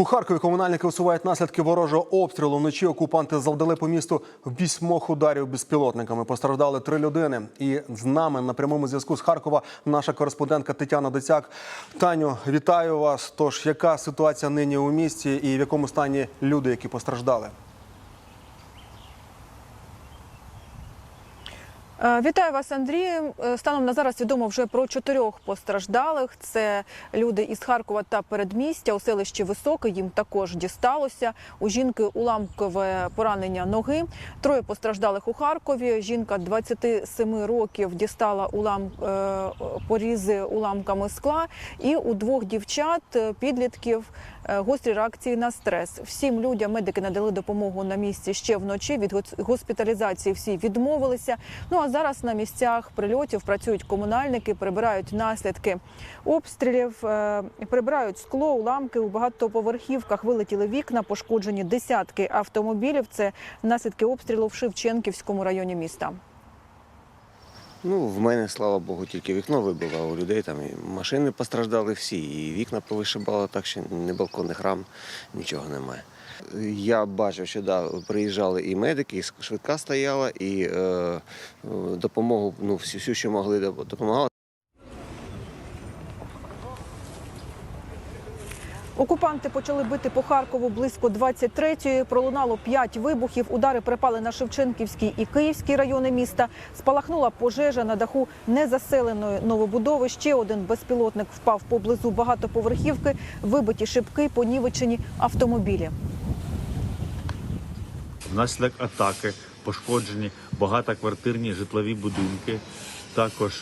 У Харкові комунальники усувають наслідки ворожого обстрілу. Вночі окупанти завдали по місту вісьмох ударів безпілотниками. Постраждали три людини. І з нами на прямому зв'язку з Харкова наша кореспондентка Тетяна Доцяк. Таню, вітаю вас. Тож, яка ситуація нині у місті і в якому стані люди, які постраждали? Вітаю вас, Андрій. Е, Станом на зараз відомо вже про чотирьох постраждалих. Це люди із Харкова та передмістя у селищі Високе. Їм також дісталося. У жінки уламкове поранення ноги. Троє постраждалих у Харкові. Жінка 27 років дістала улам е, порізи уламками скла. І у двох дівчат е, підлітків е, гострі реакції на стрес. Всім людям медики надали допомогу на місці ще вночі. Від госпіталізації всі відмовилися. Ну а зараз на місцях прильотів працюють комунальники, прибирають наслідки обстрілів, е, прибирають скло, уламки у багатоповерхівках. Вилетіли вікна, пошкоджені десятки автомобілів. Це наслідки обстрілу в Шевченківському районі міста. Ну, в мене, слава Богу, тільки вікно вибило, а у людей там і машини постраждали всі, і вікна повишибало, так що не балконних рам, нічого немає. Я бачив, що да, приїжджали і медики, і швидка стояла, і е, е, допомогу, ну, всю, що могли, допомагали. Окупанти почали бити по Харкову близько 23-ї. Пролунало 5 вибухів. Удари припали на Шевченківський і Київський райони міста. Спалахнула пожежа на даху незаселеної новобудови. Ще один безпілотник впав поблизу багатоповерхівки. Вибиті шибки, понівечені автомобілі. Внаслідок атаки пошкоджені багатоквартирні житлові будинки, також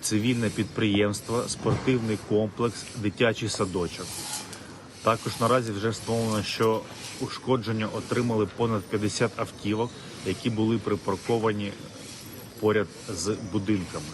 цивільне підприємство, спортивний комплекс, дитячий садочок. Також наразі вже встановлено, що ушкодження отримали понад 50 автівок, які були припарковані поряд з будинками.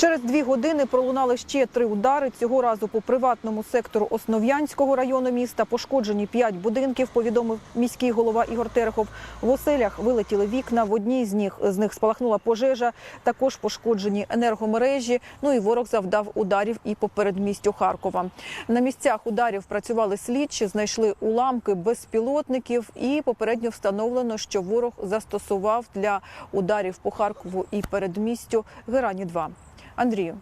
Через дві години пролунали ще три удари. Цього разу по приватному сектору Основ'янського району міста. Пошкоджені п'ять будинків, повідомив міський голова Ігор Терехов. В оселях вилетіли вікна. В одній з них з них спалахнула пожежа. Також пошкоджені енергомережі. Ну і ворог завдав ударів і по передмістю Харкова. На місцях ударів працювали слідчі, знайшли уламки безпілотників. І попередньо встановлено, що ворог застосував для ударів по Харкову і передмістю Герані 2 Андрію.